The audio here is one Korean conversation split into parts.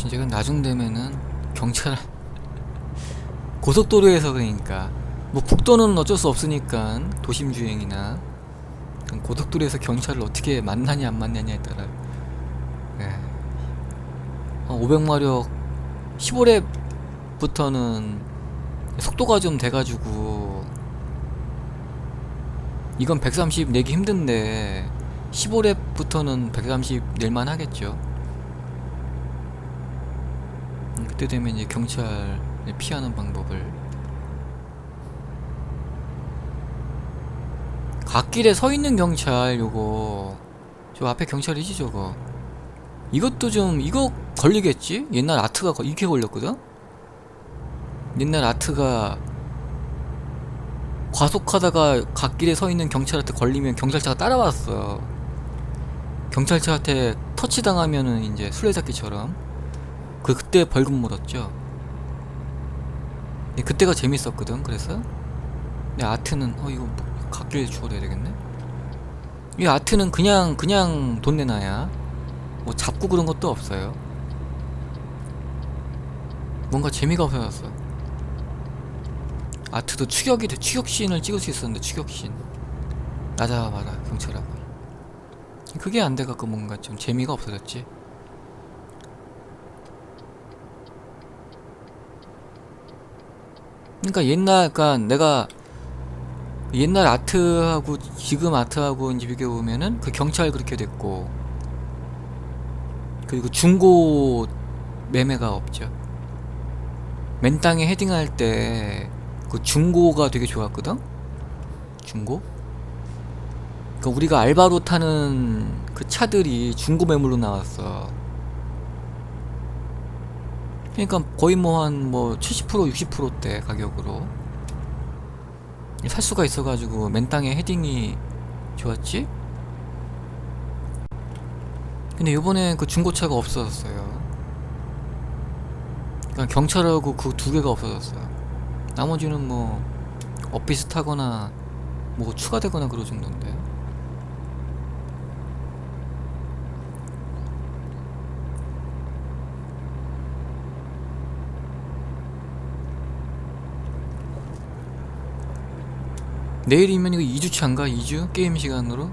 진짜 이건 나중 되면은 경찰 고속도로에서 그러니까 뭐 국도는 어쩔 수 없으니까 도심 주행이나 고속도로에서 경찰을 어떻게 만나냐 안 만나냐에 따라 예. 500마력 15렙부터는 속도가 좀 돼가지고 이건 130 내기 힘든데 15렙부터는 130 낼만 하겠죠. 음, 그때 되면 이제 경찰 피하는 방법을 갓길에 서 있는 경찰 요거 저 앞에 경찰이지 저거 이것도 좀 이거 걸리겠지? 옛날 아트가 거- 이렇게 걸렸거든? 옛날 아트가 과속하다가 갓길에 서 있는 경찰한테 걸리면 경찰차가 따라왔어. 경찰차한테 터치당하면은 이제 술래잡기처럼 그 그때 벌금 물었죠. 근데 그때가 재밌었거든. 그래서 근데 아트는 어 이거 뭐 갓길 주워야 되겠네. 이 아트는 그냥 그냥 돈 내놔야 뭐 잡고 그런 것도 없어요. 뭔가 재미가 없어졌어. 아트도 추격이 돼 추격신을 찍을 수 있었는데 추격신 나자마자 경찰하고 그게 안 돼갖고 뭔가 좀 재미가 없어졌지 그러니까 옛날 그러니까 내가 옛날 아트하고 지금 아트하고 이제 비교해 보면은 그 경찰 그렇게 됐고 그리고 중고 매매가 없죠 맨 땅에 헤딩할 때 그 중고가 되게 좋았거든? 중고? 그러니까 우리가 알바로 타는 그 차들이 중고 매물로 나왔어. 그러니까 거의 뭐 한 뭐 70% 60%대 가격으로 살 수가 있어가지고 맨 땅에 헤딩이 좋았지? 근데 요번에 그 중고차가 없어졌어요. 그러니까 경찰하고 그 두 개가 없어졌어요. 나머지는 뭐 엇비슷하거나 뭐 추가되거나 그럴 정도인데 내일이면 이거 2주차인가? 2주? 게임 시간으로?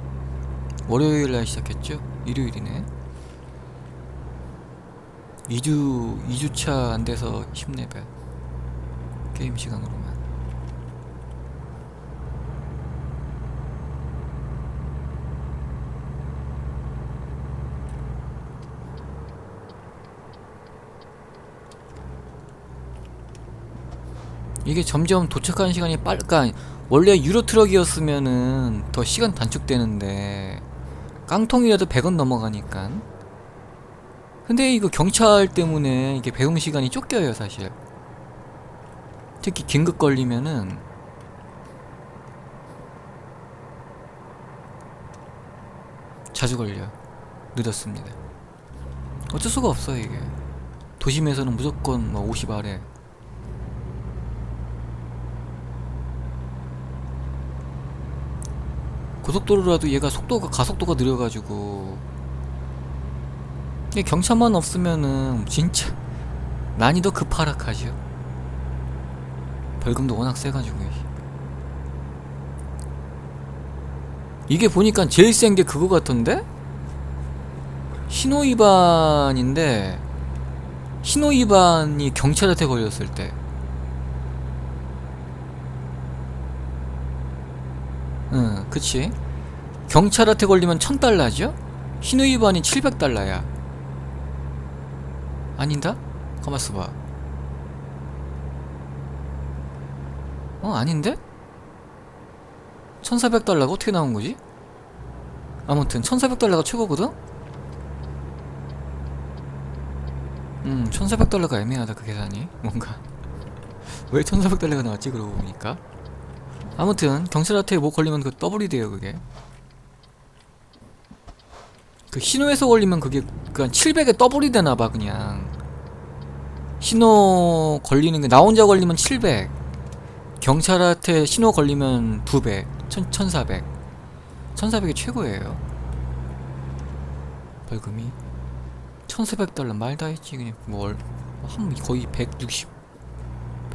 월요일 날 시작했죠? 일요일이네 2주, 2주차 안 돼서 10레벨 게임 시간으로만 이게 점점 도착하는 시간이 빨, 그니까 원래 유로 트럭이었으면은 더 시간 단축되는데 깡통이라도 100원 넘어가니까. 근데 이거 경찰 때문에 이게 배ung 시간이 쫓겨요 사실. 특히 긴급 걸리면은. 자주 걸려 늦었습니다. 어쩔 수가 없어요 이게. 도심에서는 무조건 뭐 50 아래 고속도로라도 얘가 속도가 가속도가 느려가지고. 경차만 없으면은 진짜 난이도 급하락하죠 벌금도 워낙 세가지고. 이게 보니까 제일 센 게 그거 같던데? 신호위반인데 신호위반이 경찰한테 걸렸을 때 응, 그치. 경찰한테 걸리면 1000달러죠? 신호위반이 700달러야. 아닌다? 가만있어 봐. 어, 아닌데? 1400달러가 어떻게 나온 거지? 아무튼, 1400달러가 최고거든? 음, 1400달러가 애매하다, 그 계산이. 뭔가. 왜 1400달러가 나왔지, 그러고 보니까. 아무튼 경찰한테 뭐 걸리면 그 더블이 돼요 그게. 그 신호에서 걸리면 그게 그냥 700에 더블이 되나봐 그냥. 신호 걸리는 게 나 혼자 걸리면 700 경찰한테 신호 걸리면 2배 1400 1400이 최고예요. 벌금이? 1400달러 말 다 했지 그냥. 뭘. 한 거의 160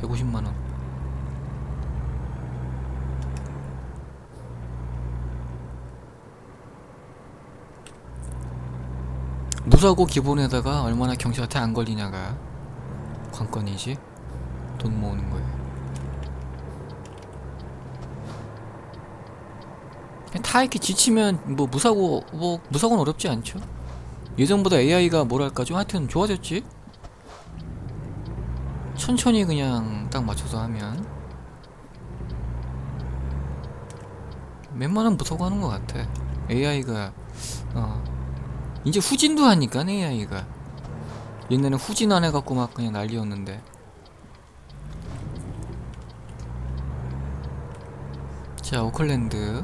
150만 원. 무사고 기본에다가 얼마나 경찰한테 안 걸리냐가 관건이지 돈 모으는 거예요. 이렇게 지치면 뭐 무사고 뭐 무사고는 어렵지 않죠. 예전보다 AI가 뭐랄까 좀 하여튼 좋아졌지. 천천히 그냥 딱 맞춰서 하면 웬만하면 무사고 하는 것 같아. AI가 어 이제 후진도 하니까 AI가. 옛날엔 후진 안 해갖고 막 그냥 난리였는데. 자 오클랜드.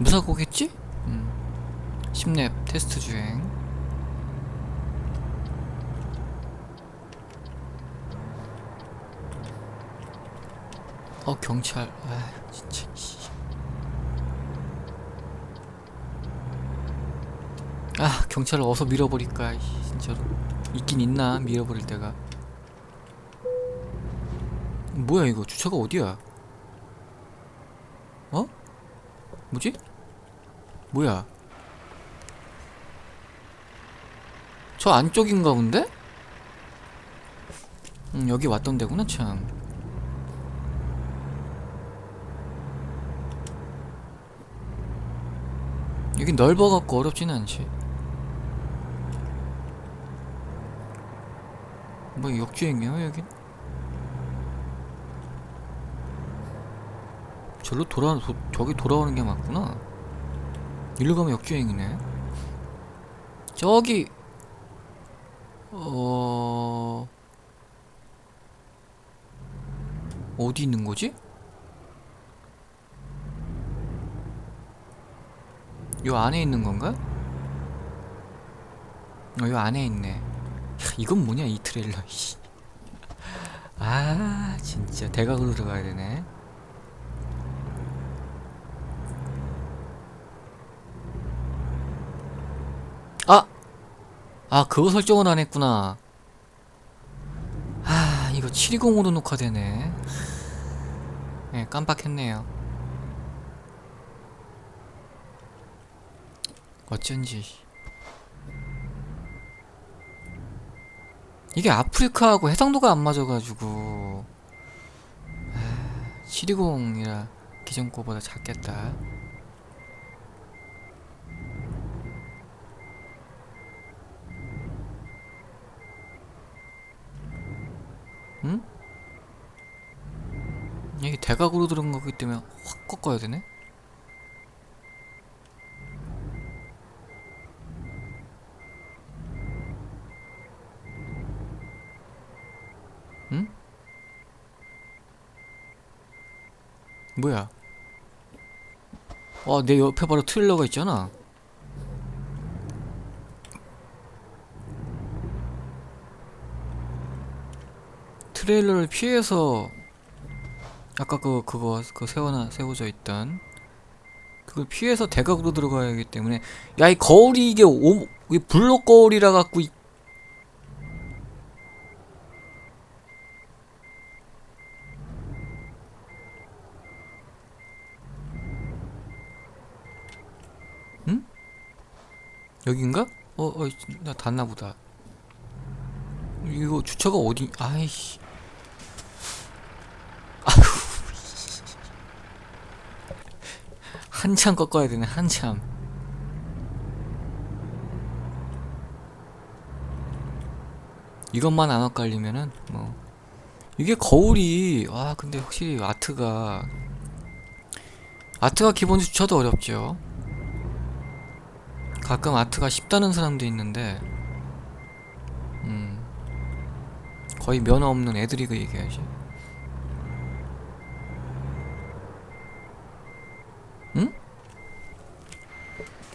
무사고겠지? 음. 10렙 테스트 주행 어 경찰 아 진짜 씨. 아 경찰을 어서 밀어버릴까 이, 진짜로 있긴 있나 밀어버릴 때가 뭐야 이거 주차가 어디야 어? 뭐지? 뭐야 저 안쪽인가 본데? 음, 여기 왔던 데구나 참 여기 넓어갖고 어렵진 않지 뭐 역주행이야 여긴? 절로 돌아 도, 저기 돌아오는 게 맞구나 일로 가면 역주행이네 저기 어 어디 있는 거지? 요 안에 있는 건가? 어, 요 안에 있네. 야, 이건 뭐냐 이 트레일러. 씨. 아 진짜 대각으로 들어가야 되네. 아! 아 그거 설정은 안 했구나. 아 이거 720으로 녹화되네. 예 깜빡했네요. 어쩐지 이게 아프리카하고 해상도가 안 맞아가지고 720이라 기존 거보다 작겠다 응? 이게 대각으로 들은 거기 때문에 확 꺾어야 되네? 응? 뭐야? 와, 내 옆에 바로 트레일러가 있잖아. 트레일러를 피해서 아까 그 그거 그 세워나 세워져 있던 그걸 피해서 대각으로 들어가야 하기 때문에 야 이 거울이 이게 오, 이게 블록 거울이라 갖고 이- 여긴가? 어, 어, 나 닿나 보다. 이거 주차가 어디? 아이씨. 아휴. 한참 꺾어야 되네, 한참. 이것만 안 엇갈리면은 뭐 이게 거울이 와 근데 확실히 아트가 아트가 기본 주차도 어렵죠. 가끔 아트가 쉽다는 사람도 있는데 음 거의 면허 없는 애들이 그 얘기하지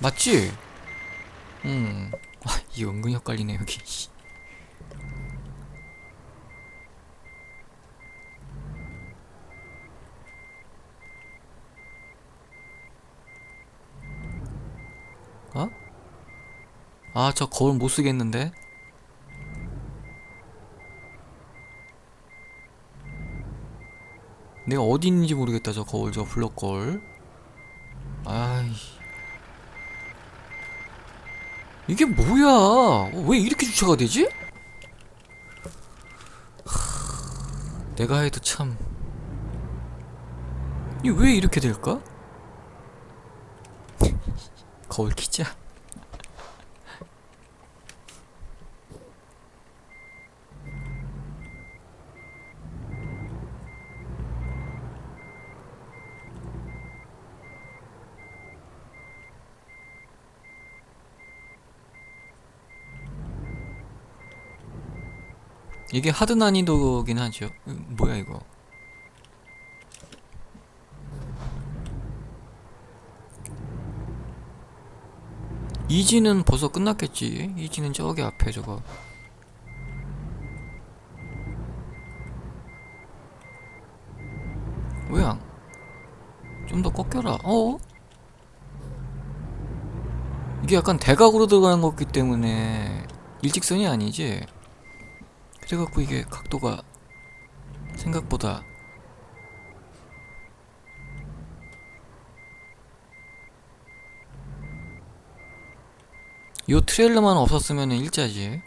맞지? 음 아, 이 은근히 헷갈리네 여기. 씨. 어? 아, 저 거울 못 쓰겠는데? 내가 어디 있는지 모르겠다, 저 거울, 저 블럭 거울. 아 이. 이게 뭐야? 어, 왜 이렇게 주차가 되지? 하, 내가 해도 참. 이 왜 이렇게 될까? 거울 키자. 이게 하드 난이도긴 하죠. 음, 뭐야 이거? 이지는 벌써 끝났겠지. 이지는 저기 앞에 저거. 뭐야? 좀 더 꺾여라. 어? 이게 약간 대각으로 들어가는 거기 때문에 일직선이 아니지. 그래갖고 이게 각도가 생각보다 요 트레일러만 없었으면 일자지.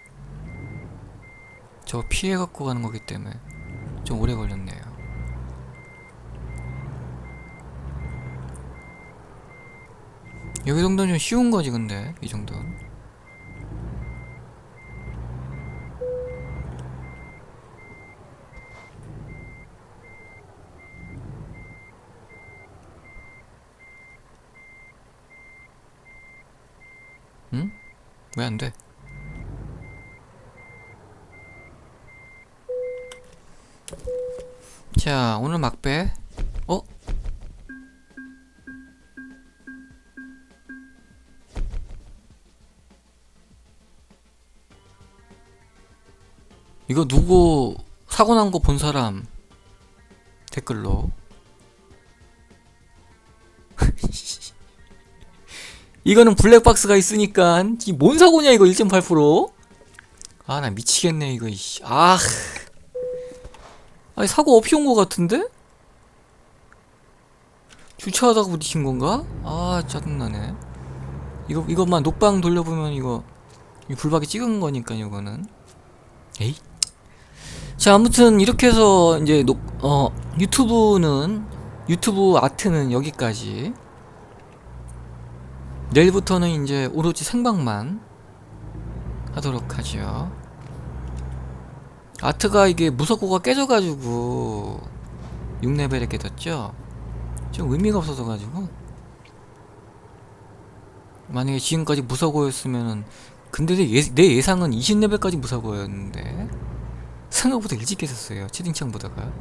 저 피해 갖고 가는 거기 때문에 좀 오래 걸렸네요. 여기 정도는 좀 쉬운 거지 근데. 이 정도는 응? 왜 안 돼? 자, 오늘 막배. 어? 이거 누구 사고 난 거 본 사람 댓글로 이거는 블랙박스가 있으니까 이뭔 사고냐 이거 1.8%? 아 나 미치겠네 이거. 아 아니 사고 없이 온 거 같은데? 주차하다가 부딪힌 건가? 아 짜증나네 이거 이것만 녹방 돌려보면 이거 이 불박이 찍은 거니까 이거는 에이 자 아무튼 이렇게 해서 이제 녹, 어 유튜브는 유튜브 아트는 여기까지 내일부터는 이제 오로지 생방만 하도록 하죠. 아트가 이게 무섭고가 깨져가지고 6레벨에 깨졌죠? 좀 의미가 없어져가지고 만약에 지금까지 무서고였으면은 근데 내, 예, 내 예상은 20레벨까지 무서고였는데 생각보다 일찍 깨졌어요 채팅창 보다가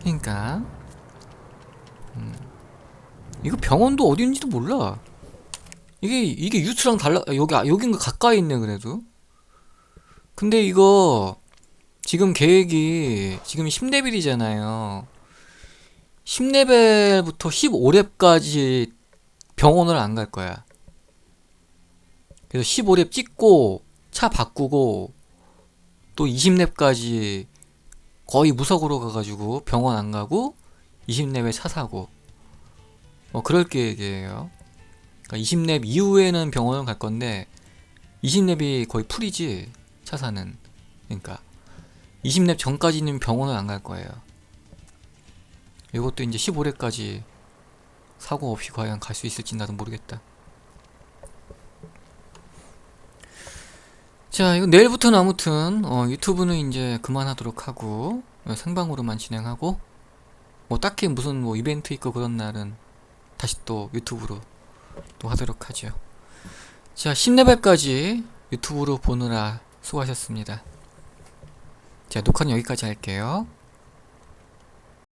그러니까 음. 이거 병원도 어디인지도 몰라 이게 이게 유트랑 달라 여기 아, 여긴가 가까이 있네 그래도. 근데 이거 지금 계획이 지금 10레벨이잖아요. 10레벨부터 15렙까지 병원을 안 갈 거야. 그래서 15렙 찍고 차 바꾸고 또 20렙까지 거의 무석으로 가가지고 병원 안 가고 20렙에 차 사고. 어 그럴 계획이에요 그러니까 20렙 이후에는 병원을 갈 건데 20렙이 거의 풀이지 차사는. 그러니까 20렙 전까지는 병원을 안 갈 거예요. 이것도 이제 15렙까지 사고 없이 과연 갈 수 있을지 나도 모르겠다. 자 이거 내일부터는 아무튼 어, 유튜브는 이제 그만하도록 하고 어, 생방으로만 진행하고 뭐 딱히 무슨 뭐 이벤트 있고 그런 날은 다시 또 유튜브로 또 하도록 하죠. 자, 10레벨까지 유튜브로 보느라 수고하셨습니다. 자, 녹화는 여기까지 할게요.